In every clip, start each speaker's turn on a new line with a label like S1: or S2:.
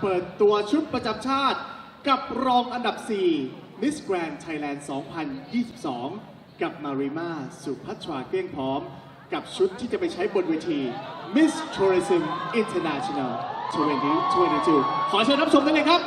S1: เปิดตัวชุดประจำชาติ กับรองอันดับ 4 Miss Grand Thailand 2022 กับมาริมาสุพัทราเกลี้ยงพร้อม กับชุดที่จะไปใช้บนเวที Miss Tourism International 2022 ขอเชิญรับชมได้เลยครับ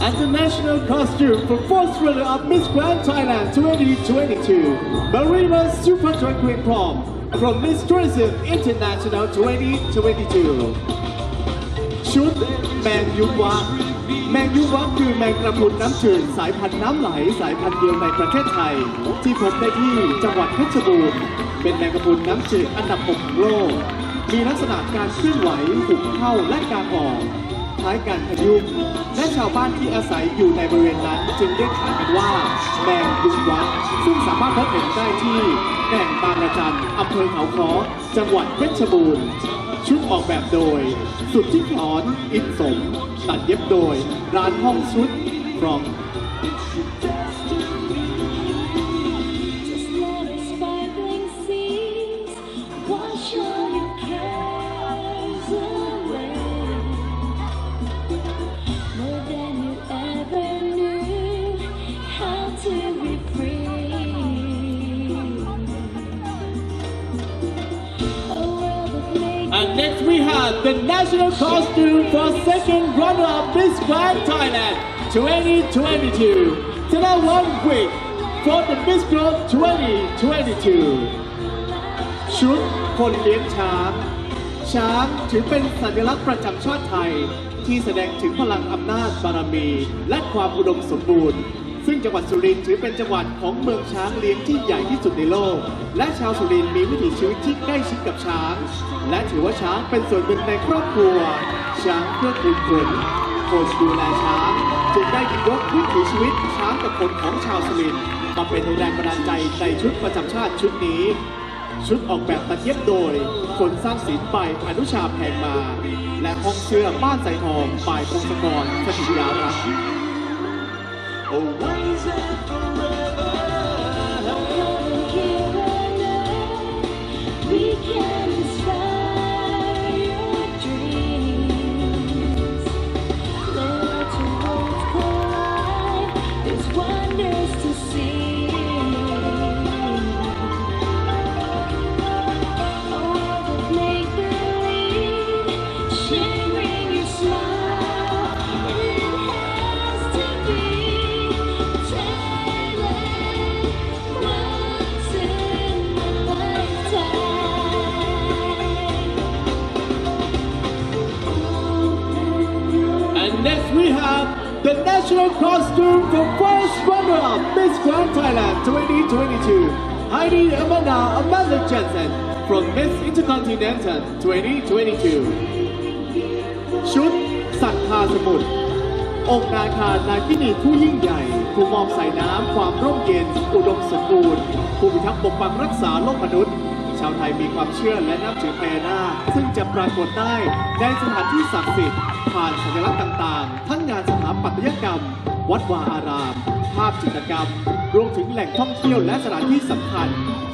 S1: As the national costume for first runner of Miss Grand Thailand 2022, Marina Super Queen Prom from Miss Tourism International 2022 ชุดแมงยุวะแมงยุวะคือแมงกระพรุนน้ำจืดสายพันธุ์น้ำไหลสายพันธุ์เดียวในประเทศไทย ที่พบได้ที่จังหวัดเพชรบูรณ์ เป็นแมงกระพรุนน้ำจืดอันดับหกของโลก มีลักษณะการเคลื่อนไหวหุบเข้าและการออกคล้ายการพยุงและชาวบ้านที่อาศัยอยู่ในบริเวณนั้น จึงเรียกขานกันว่าแมงยุงวัดซึ่งสามารถพบเห็นได้ที่แก่งบางระจันอำเภอเขาค้อจังหวัดเพชรบูรณ์ชุดออกแบบโดย สุดที่ถอนอินสม ตัดเย็บโดย ร้านห้องชุดฟรอง next we have the national costume for second runner-up Miss Grand Thailand 2022. Tana one quick for the Miss Grand 2022 ชุดคนเลี้ยงช้าง ช้างถือเป็นสัญลักษณ์ประจำชาติไทย ที่แสดงถึงพลังอำนาจบารมี และความอุดมสมบูรณ์ จังหวัดสุรินทร์ถือเป็นจังหวัดของเมืองช้างเลี้ยงที่ใหญ่ที่สุดในโลก และชาวสุรินทร์มีวิถีชีวิตที่ใกล้ชิดกับช้าง และถือว่าช้างเป็นส่วนหนึ่งในครอบครัว ช้างเพื่อคุณขนโคชดูแลช้างจึงได้หยิบยกวิถีชีวิตช้างกับคนของชาวสุรินทร์มาเป็นแรงบันดาลใจในชุดประจำชาติชุดนี้ ชุดออกแบบตัดเย็บโดย คนสร้างศิลป์ไปอนุชาแพงมา และห้องเสื้อบ้านใสทองฝ่ายพงศกรสถิตยารักษ์
S2: Always and forever.
S3: We
S1: have the national costume for first runner-up Miss Grand Thailand 2022 Heidi Amanda Amanda Jensen from Miss Intercontinental 2022 ชุดสัตว์ทาสมุทรองค์นาคานาคินีผู้ยิ่งใหญ่ ผู้มอบสายน้ำความร่มเย็น อุดมสมบูรณ์ ผู้พิทักษ์ปกปักรักษาโลกมนุษย์ ชาวไทยมีความเชื่อและนับถือพญานาคซึ่งจะปรากฏได้ในสถานที่ศักดิ์สิทธิ์ผ่านสัญลักษณ์ต่างๆ ทั้งงานสถาปัตยกรรม วัดวาอาราม ภาพจิตรกรรม รวมถึงแหล่งท่องเที่ยวและสถานที่สำคัญ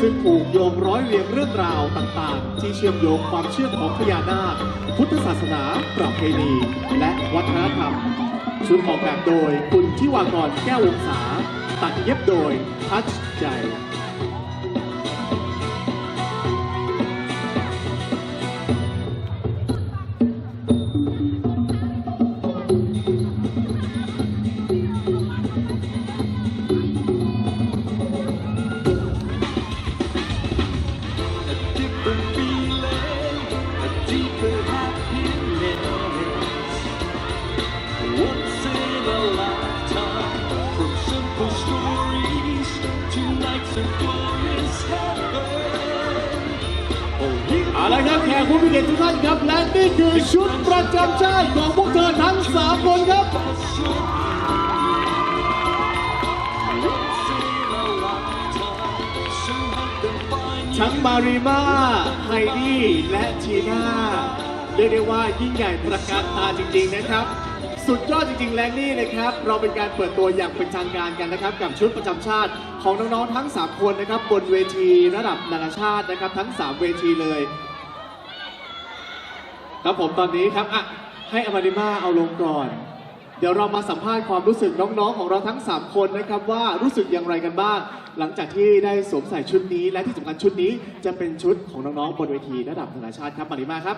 S1: ซึ่งผูกโยงร้อยเรียงเรื่องราวต่างๆ ที่เชื่อมโยงความเชื่อของพญานาค พุทธศาสนา ประเพณี และวัฒนธรรม ชุดออกแบบโดยคุณทิวากรแก้ววงศา ตัดเย็บโดยทัชใจ ครับแขกผู้มีเกียรติทุกท่านครับ และนี่คือชุดประจำชาติของพวกเธอทั้ง3คนครับทั้งมาริมาไฮดี้และทีน่าเรียกได้ว่ายิ่งใหญ่ประการตาจริงๆนะครับ สุดยอดจริงๆ และนี่นะครับ เราเป็นการเปิดตัวอย่างเป็นทางการกันนะครับ กับชุดประจำชาติของน้องๆทั้ง 3 คนนะครับ บนเวทีระดับนานาชาตินะครับ ทั้ง 3 เวทีเลย ครับผมตอนนี้ครับอะให้อมาริมาเอาลงก่อน เดี๋ยวเรามาสัมภาษณ์ความรู้สึกน้องๆ ของเราทั้ง 3 คนนะครับว่ารู้สึกอย่างไรกันบ้าง หลังจากที่ได้สวมใส่ชุดนี้ และที่สำคัญชุดนี้จะเป็นชุดของน้องๆบนเวทีระดับนานาชาติครับมาริมาครับ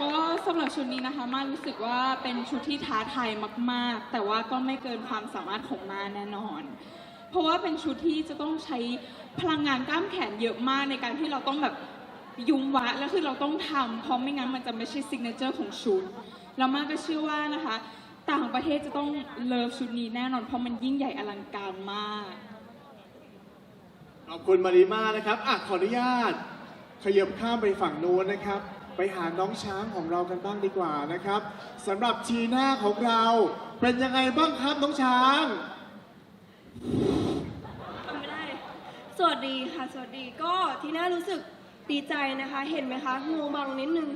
S4: ก็ับชุดนี้นะคะมารู้สึกว่าเป็นชุดที่ท้าทายมาก ๆ แต่ว่าก็ไม่เกินความสามารถของมาแน่นอน เพราะว่าเป็นชุดที่จะต้องใช้พลังงานกล้ามแขนเยอะมากในการที่เราต้องแบบยุงวะแล้วคือเราต้องทำเพราะไม่งั้นมันจะไม่ใช่ซิกเนเจอร์ของชุดแล้วมาก็เชื่อว่านะคะ ต่างประเทศจะต้องเลิฟชุดนี้แน่นอนเพราะมันยิ่งใหญ่อลังการมาก
S1: ขอบคุณมาริมานะครับอะขออนุญาตขยับข้ามไปฝั่งนู้นนะครับ ไปหาน้องช้างของเรากันบ้างดีกว่านะครับสำหรับทีน่าของเราเป็นยังไงบ้างครับน้องช้าง
S5: ไม่ได้ สวัสดีค่ะ สวัสดีก็ทีน่ารู้สึกดีใจนะคะ เห็นไหมคะงูบังนิดนึง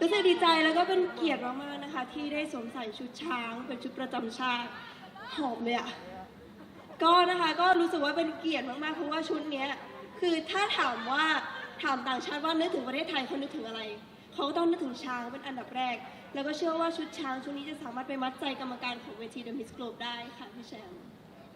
S5: รู้สึกดีใจแล้วก็เป็นเกียรติมากๆนะคะ ที่ได้สวมใส่ชุดช้าง เป็นชุดประจำชาติหอมเลยอะก็นะคะก็รู้สึกว่าเป็นเกียรติมากๆเพราะว่าชุดเนี้ยคือถ้าถามว่า ถามต่างชาติว่านึกถึงประเทศไทยเขานึกถึงอะไร เขาก็ต้องนึกถึงช้างเป็นอันดับแรก แล้วก็เชื่อว่าชุดช้างชุดนี้จะสามารถไปมัดใจกรรมการของเวที The Miss Globe ได้ค่ะพี่แชมป์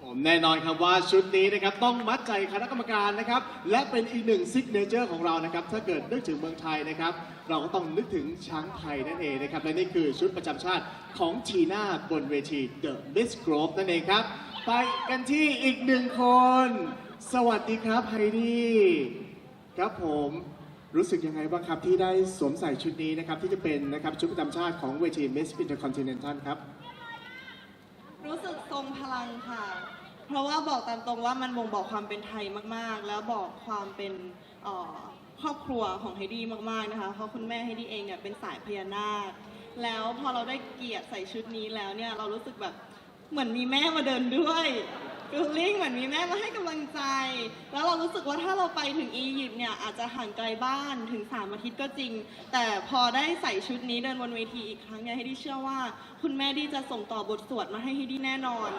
S1: ผมแน่นอนครับว่าชุดนี้นะครับต้องมัดใจคณะกรรมการนะครับ และเป็นอีกหนึ่งซิกเนเจอร์ของเรานะครับ ถ้าเกิดนึกถึงเมืองไทยนะครับ เราก็ต้องนึกถึงช้างไทยนั่นเองนะครับ และนี่คือชุดประจำชาติของทีน่าบนเวที The Miss Grove นั่นเองครับ ไปกันที่อีกหนึ่งคน สวัสดีครับไฮดี้ ครับผมรู้สึกยังไงบ้างครับ ที่ได้สวมใส่ชุดนี้นะครับ ที่จะเป็นนะครับชุดประจำชาติของเวที Miss Intercontinental ครับ
S6: รู้สึกทรงพลังค่ะ เพราะว่าบอกตามตรงว่ามันบ่งบอกความเป็นไทยมากๆ แล้วบอกความเป็นเอ่อครอบครัวของไฮดี้มากๆนะคะ เพราะคุณแม่ไฮดี้เองเนี่ยเป็นสายพญานาค แล้วพอเราได้เกียรติใส่ชุดนี้แล้วเนี่ยเรารู้สึกแบบเหมือนมีแม่มาเดินด้วย ฟีลลิ่งเหมือนมีแม่มาให้กำลังใจ แล้วเรารู้สึกว่าถ้าเราไปถึงอียิปต์เนี่ยอาจจะห่างไกลบ้านถึง3อาทิตย์ก็จริง แต่พอได้ใส่ชุดนี้เดินบนเวทีอีกครั้งเนี่ยไฮดี้เชื่อว่า คุณแม่ดีจะส่งต่อบทสวดมาให้ไฮดีแน่นอน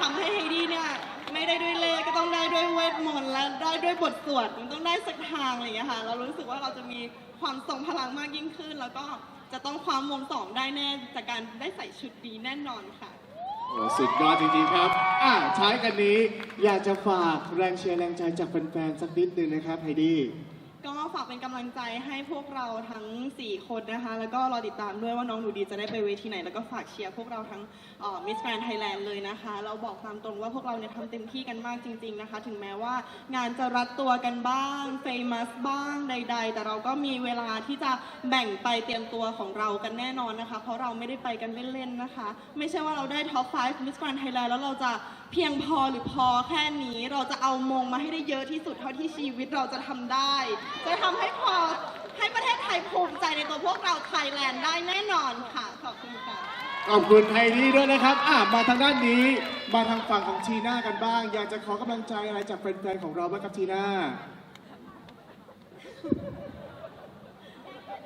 S6: ทำให้ไฮดีเนี่ยไม่ได้ด้วยเลขก็ต้องได้ด้วยเวทมนต์และได้ด้วยบทสวดมันต้องได้สักทางอะไรอย่างเงี้ยค่ะเรารู้สึกว่าเราจะมีความทรงพลังมากยิ่งขึ้น แล้วก็จะต้องคว้ามงสองได้แน่จากการได้ใส่ชุดนี้แน่นอนค่ะ
S1: โอ้สุดยอดจริงๆครับ อ่าท้ายกันนี้อยากจะฝากแรงเชียร์แรงใจจากแฟนๆสักนิดนึงนะครับไฮดี้
S6: ฝากเป็นกำลังใจให้พวกเราทั้ง 4 คนนะคะ แล้วก็รอติดตามด้วยว่าน้องหนูดีจะได้ไปเวทีไหน แล้วก็ฝากเชียร์พวกเราทั้งมิสแกรนไทยแลนด์เลยนะคะ เราบอกตามตรงว่าพวกเราเนี่ยทำเต็มที่กันมากจริง ๆนะคะ ถึงแม้ว่างานจะรัดตัวกันบ้างเฟมัสบ้างใด ๆ แต่เราก็มีเวลาที่จะแบ่งไปเตรียมตัวของเรากันแน่นอนนะคะ เพราะเราไม่ได้ไปกันเล่นๆนะคะ ไม่ใช่ว่าเราได้ท็อป 5 Miss Grand Thailand แล้วเราจะเพียงพอหรือพอแค่นี้เราจะเอามงมาให้ได้เยอะที่สุดเท่าที่ชีวิตเราจะทำได้จะทำให้พอให้ประเทศไทยภูมิใจในตัวพวกเราไทยแลนด์ได้แน่นอนค่ะ ขอบคุณค่ะ
S1: ขอบคุณไฮดี้ด้วยนะครับอ่ามาทางด้านนี้ มาทางฝั่งของทีน่ากันบ้าง อยากจะขอกำลังใจอะไรจากแฟนๆของเราบ้างครับทีน่า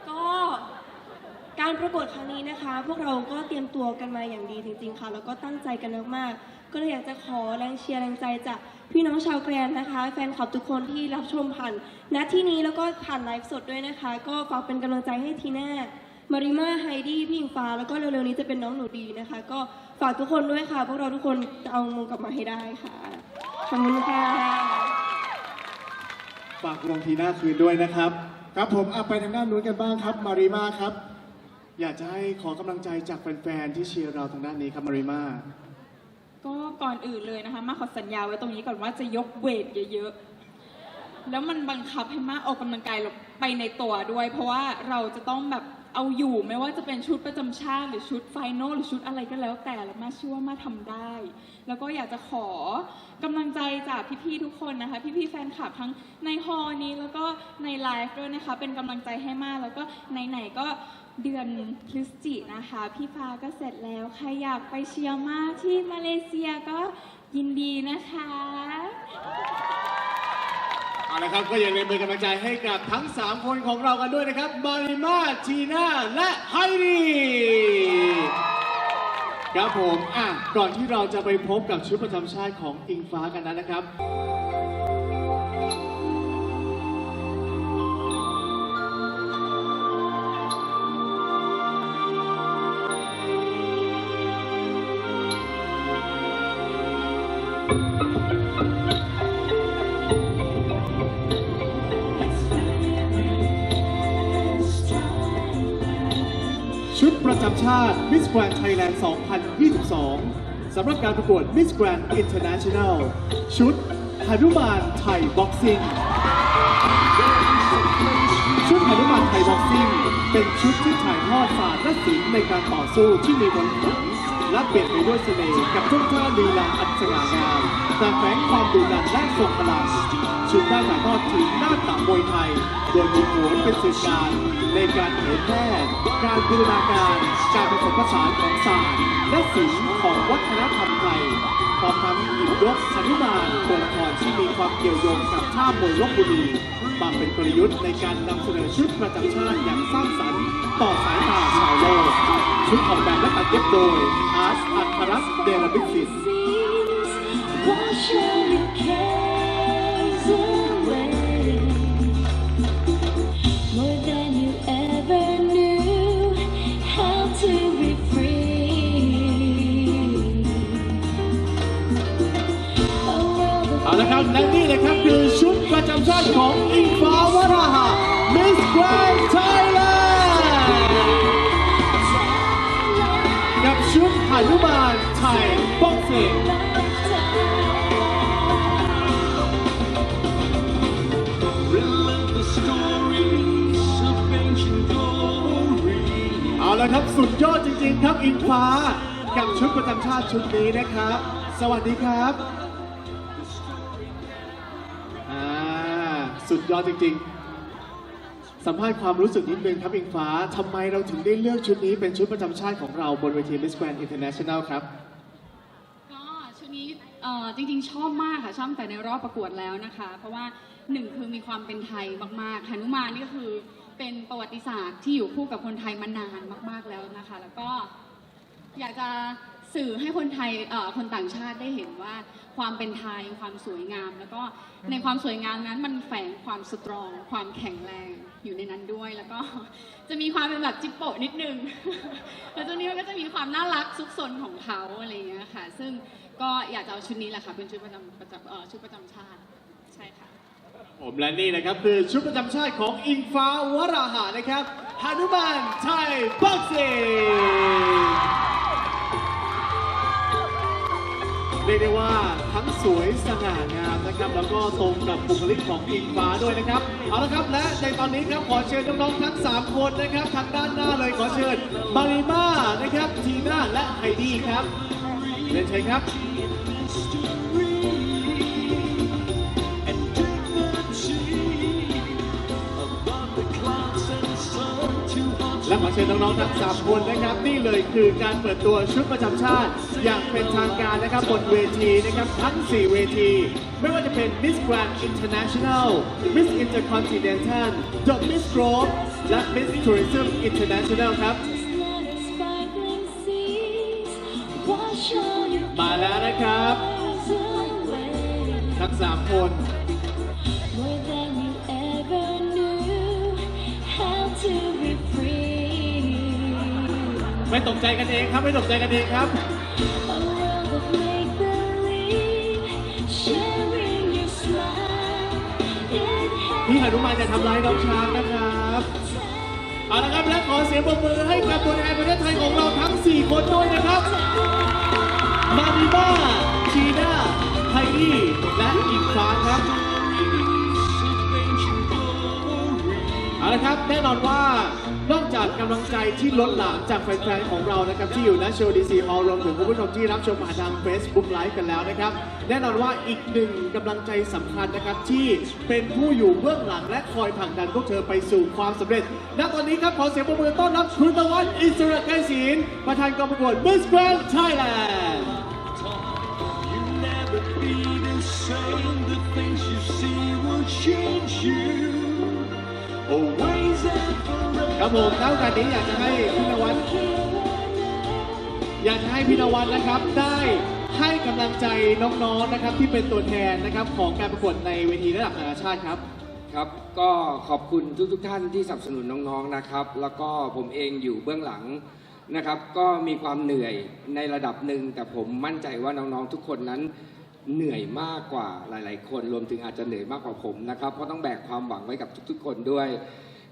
S5: ก็ การประกวดครั้งนี้นะคะ พวกเราก็เตรียมตัวกันมาอย่างดีจริงๆค่ะ แล้วก็ตั้งใจกันมากๆ ก็เลยอยากจะขอแรงเชียร์แรงใจจากพี่น้องชาวแกรนนะคะ แฟนคลับทุกคนที่รับชมผ่านณที่นี้แล้วก็ผ่านไลฟ์สดด้วยนะคะ ก็ฝากเป็นกำลังใจให้ทีน่ามาริมาไฮดี้พี่อิงฟ้า แล้วก็เร็วๆนี้จะเป็นน้องหนูดีนะคะ ก็ฝากทุกคนด้วยค่ะ พวกเราทุกคนจะเอามงกลับมาให้ได้ค่ะขอบคุณค่ะ
S1: ฝากวงทีน่าคืนด้วยนะครับ ครับผมอะไปทางด้านนู้นกันบ้างครับมาริมาครับ อยากจะให้ขอกำลังใจจากแฟนๆที่เชียร์เราทางด้านนี้ครับมาริมา
S4: ก็ก่อนอื่นเลยนะคะ มาขอสัญญาไว้ตรงนี้ก่อนว่าจะยกเวทเยอะๆ แล้วมันบังคับให้มาออกกำลังกายไปในตัวด้วย เพราะว่าเราจะต้องแบบเอาอยู่ไม่ว่าจะเป็นชุดประจำชาติหรือชุดไฟนอลหรือชุดอะไรก็แล้วแต่แล้วมาเชื่อว่ามาทำได้ แล้วก็อยากจะขอกำลังใจจากพี่ๆทุกคนนะคะ พี่ๆแฟนคลับทั้งในฮอลล์นี้แล้วก็ในไลฟ์ด้วยนะคะ เป็นกำลังใจให้มาแล้วก็ไหนๆก็ เดือนพฤศจินะคะ พี่ฟ้าก็เสร็จแล้ว ใครอยากไปเชียร์มาที่มาเลเซียก็ยินดีนะคะ
S1: เอาละครับก็อย่าลืมเป็นกำลังใจให้กับทั้ง 3 คนของเรากันด้วยนะครับ มาริมาทีน่า และไฮดีครับผมอะก่อนที่เราจะไปพบกับชุดประจำชาติของอิงฟ้ากันนั้นนะครับาติ Miss Grand Thailand 2022 สำหรับการประกวด Miss Grand International ชุดหนุมานไทยบ็อกซิ่ง ชุดหนุมานไทยบ็อกซิ่ง เป็นชุดที่ถ่ายทอดศาสตร์และศิลป์ในการต่อสู้ที่มีบนต์ขลัง และเปลี่ยนไปด้วยเสน่ห์กับท่วงท่าลีลาอันสง่างามแต่แฝงความดุดันและทรงพลังชุดได้ถ่ายทอดถึงหน้าตามวยไทย โดยมีโขนเป็นสื่อกลารในการเผยแพร่การบูรณาการการผสมผสานของศาสตร์และศิลป์ ของวัฒนธรรมไทยพร้อมทั้งหยิบยกหนุมาตตัวละครที่มีความเกี่ยวโยงกับท่ามวยลบบุรีมาเป็นกลยุทธ์ในการนำเสนอชุดประจำชาติอย่างสร้างสรรค์ต่อสายตาชาวโลกชุดออกแบบและตัดเย็บโดยอาร์ตอัครรัตเดลบิคิส และนี่เลยครับคือชุดประจำชาติของอิงฟ้าวราหะ Miss Grand Thailand กับชุดหนุมานไทยบ็อกซิ่งเอาละครับสุดยอดจริงๆครับอิงฟ้ากับชุดประจำชาติชุดนี้นะครับ สวัสดีครับ สุดยอดจริงๆ สัมภาษณ์ความรู้สึกนิดนึงครับอิงฟ้าทำไมเราถึงได้เลือกชุดนี้เป็นชุดประจำชาติของเราบนเวที Miss Grand International ครับ
S7: ก็ชุดนี้เอ่อจริงๆ ชอบมากค่ะ ชอบแต่ในรอบประกวดแล้วนะคะ เพราะว่าหนึ่งคือมีความเป็นไทยมากๆหนุมานนี่ก็คือเป็นประวัติศาสตร์ที่อยู่คู่กับคนไทยมานานมาก ๆแล้วนะคะ แล้วก็อยากจะสื่อให้คนไทยเอ่อคนต่างชาติได้เห็นว่า ความเป็นไทยความสวยงาม แล้วก็ในความสวยงามนั้นมันแฝงความสตรอง ความแข็งแรงอยู่ในนั้นด้วย แล้วก็จะมีความเป็นแบบจิปโปะนิดนึง แล้วตรงนี้มันก็จะมีความน่ารักซุกซนของเขาอะไรอย่างเงี้ยค่ะ ซึ่งก็อยากจะเอาชุดนี้แหละค่ะเป็นชุดประจำประจำเออชุดประจำชาติใช่ค่ะ
S1: ผมและนี่นะครับคือชุดประจำชาติของอิงฟ้าวราหะนะครับฮานุมานไทยบ็อกซิ่ง เรียกได้ว่าทั้งสวยสง่างามนะครับ แล้วก็ตรงกับบุคลิกของอิงฟ้าด้วยนะครับ เอาละครับและในตอนนี้ครับขอเชิญน้องๆทั้ง 3 คนนะครับทางด้านหน้าเลยขอเชิญมาริมานะครับทีน่าและไฮดี้ครับเรียนเชิญครับ และขอเชิญน้องๆทั้ง 3 คนนะครับ นี่เลยคือการเปิดตัวชุดประจำชาติ อย่างเป็นทางการนะครับบนเวทีนะครับทั้ง 4 เวที ไม่ว่าจะเป็น Miss Grand International Miss Intercontinental The Miss Globe และ Miss Tourism International ครับมาแล้วนะครับ ทั้ง
S3: สามคน
S1: ไม่ตกใจกันเองครับ ไม่ตกใจกันเองครับ
S3: A world of make believe, sharing your smile. It
S1: พี่หนุมานจะทำร้ายน้องช้างนะครับเอาละครับและขอเสียงปรบมือให้กับตัวแทนประเทศไทยของเราทั้ง 4 คนด้วยนะครับ มาริมาชีน่าไฮดี้และอิงฟ้าครับ
S2: of ancient glory.
S1: เอาละนะครับแน่นอนว่า นอกจากกำลังใจที่ล้นหลามจากแฟนๆของเรานะครับที่อยู่ณโชว์ดีซีฮอลรวมถึงคุณผู้ชมที่รับชมผ่านทาง Facebook Live กันแล้วนะครับ แน่นอนว่าอีกหนึ่งกำลังใจสำคัญนะครับที่เป็นผู้อยู่เบื้องหลังและคอยผลักดันพวกเธอไปสู่ความสำเร็จ ณ ตอนนี้ครับขอเสียงปรบมือต้อนรับคุณตะวันอิสระไกรศิลป์ประธานกองประกวด Miss Grand Thailand
S2: the same. The things you see will change you. Away.
S1: ครับผมณโอกาสนี้อยากจะให้พี่นวัดอยากจะให้พี่นวัดนะครับ ได้ให้กำลังใจน้องๆนะครับ ที่เป็นตัวแทนนะครับของการประกวดในเวทีระดับนานาชาติครับ
S8: ครับ ก็ขอบคุณทุกๆทท่านที่สนับสนุนน้องๆนะครับ แล้วก็ผมเองอยู่เบื้องหลังนะครับ ก็มีความเหนื่อยในระดับหนึ่งแต่ผมมั่นใจว่าน้องๆทุกคนนั้นเหนื่อยมากกว่าหลาย ๆ คน รวมถึงอาจจะเหนื่อยมากกว่าผมนะครับ เพราะต้องแบกความหวังไว้กับทุก ๆ คนด้วย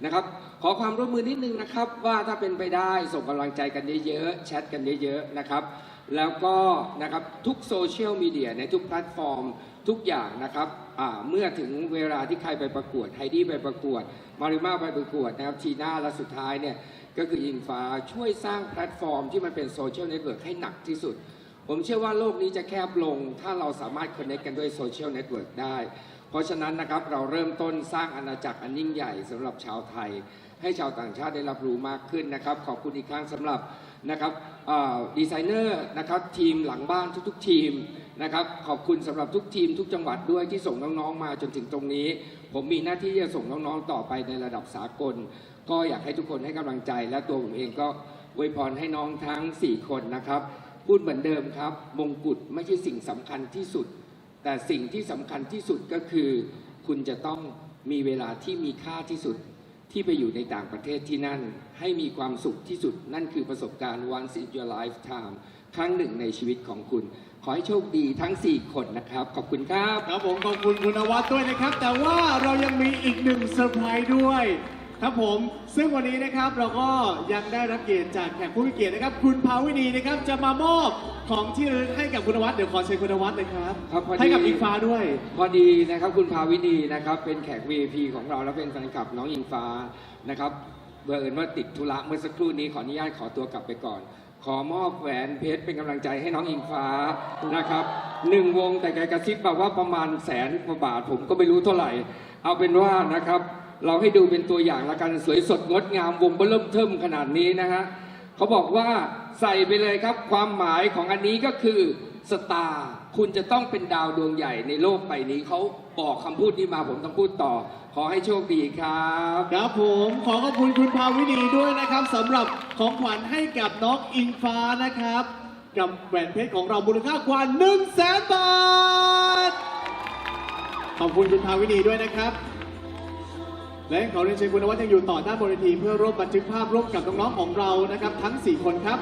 S8: นะครับ ขอความร่วมมือนิดนึงนะครับ ว่าถ้าเป็นไปได้ส่งกำลังใจกันเยอะๆแชทกันเยอะๆนะครับ แล้วก็นะครับทุกโซเชียลมีเดียในทุกแพลตฟอร์มทุกอย่างนะครับเมื่อถึงเวลาที่ใครไปประกวดไฮดี้ไปประกวด มาริมาไปประกวดนะครับทีน่าและสุดท้ายเนี่ยก็คืออิงฟ้าช่วยสร้างแพลตฟอร์มที่มันเป็นโซเชียลเน็ตเวิร์กให้หนักที่สุด ผมเชื่อว่าโลกนี้จะแคบลง ถ้าเราสามารถคอนเน c กันด้วยโซเชียลเน็ตเวิร์กได้ เพราะฉะนั้นนะครับเราเริ่มต้นสร้างอาณาจักรอันยิ่งใหญ่สำหรับชาวไทย ให้ชาวต่างชาติได้รับรู้มากขึ้นนะครับ ขอบคุณอีกครั้งสำหรับนะครับดีไซเนอร์นะครับทีมหลังบ้านทุกๆ ทีมนะครับขอบคุณสำหรับทุกทีมทุกจังหวัดด้วยที่ส่งน้องๆมาจนถึงตรงนี้ ผมมีหน้าที่จะส่งน้องๆต่อไปในระดับสากล ก็อยากให้ทุกคนให้กำลังใจ และตัวผมเองก็อวยพรให้น้องทั้ง 4 คนนะครับ พูดเหมือนเดิมครับ มงกุฎไม่ใช่สิ่งสำคัญที่สุด แต่สิ่งที่สำคัญที่สุดก็คือ คุณจะต้องมีเวลาที่มีค่าที่สุดที่ไปอยู่ในต่างประเทศที่นั่น ให้มีความสุขที่สุด นั่นคือประสบการณ์ once in your lifetime ครั้งหนึ่งในชีวิตของคุณ ขอให้โชคดีทั้ง 4 คนนะครับ ขอบคุณครับ
S1: ครับผมขอบคุณคุณนวัดด้วยนะครับ แต่ว่าเรายังมีอีกหนึ่งเซอร์ไพรส์ด้วย ครับผม ซึ่งวันนี้นะครับเราก็ยังได้รับเกียรติจากแขกผู้มีเกียรตินะครับ คุณภาวินีนะครับจะมามอบของที่ระลึกให้กับคุณนวัดเดี๋ยวขอเชิญคุณนวัดเลยครับ
S8: ครับพอดี
S1: ให้กับอิงฟ้าด้วย
S8: พอดีนะครับคุณภาวินีนะครับเป็นแขก VIP ของเราและเป็นแฟนคลับน้องอิงฟ้านะครับเบอร์เอิญว่าติดธุระเมื่อสักครู่นี้ขออนุญาตขอตัวกลับไปก่อน ขอมอบแหวนเพชรเป็นกำลังใจให้น้องอิงฟ้านะครับหนึ่งวงแต่แกกระซิบมาว่าประมาณแสนกว่าบาทผมก็ไม่รู้เท่าไหร่ เอาเป็นว่านะครับ เราให้ดูเป็นตัวอย่างละกันสวยสดงดงามวงเบลิ่มเทิมขนาดนี้นะฮะเขาบอกว่าใส่ไปเลยครับ ความหมายของอันนี้ก็คือสตาร์คุณจะต้องเป็นดาวดวงใหญ่ในโลกใบนี้เขาบอกคำพูดนี้มาผมต้องพูดต่อ ขอให้โชคดีครับ
S1: ครับผมขอขอบคุณคุณภาวินีด้วยนะครับสำหรับของขวัญให้กับน้องอิงฟ้านะครับกับแหวนเพชรของเรามูลค่ากว่า1 0 0 0 0แสนบาท ขอบคุณคุณภาวินีด้วยนะครับ และขอเรียนเชิญคุณนวัดยังอยู่ต่อด้านบนเวทีเพื่อร่วมบันทึกภาพร่วมกับน้องๆของเรานะครับ ทั้ง 4 คนครับ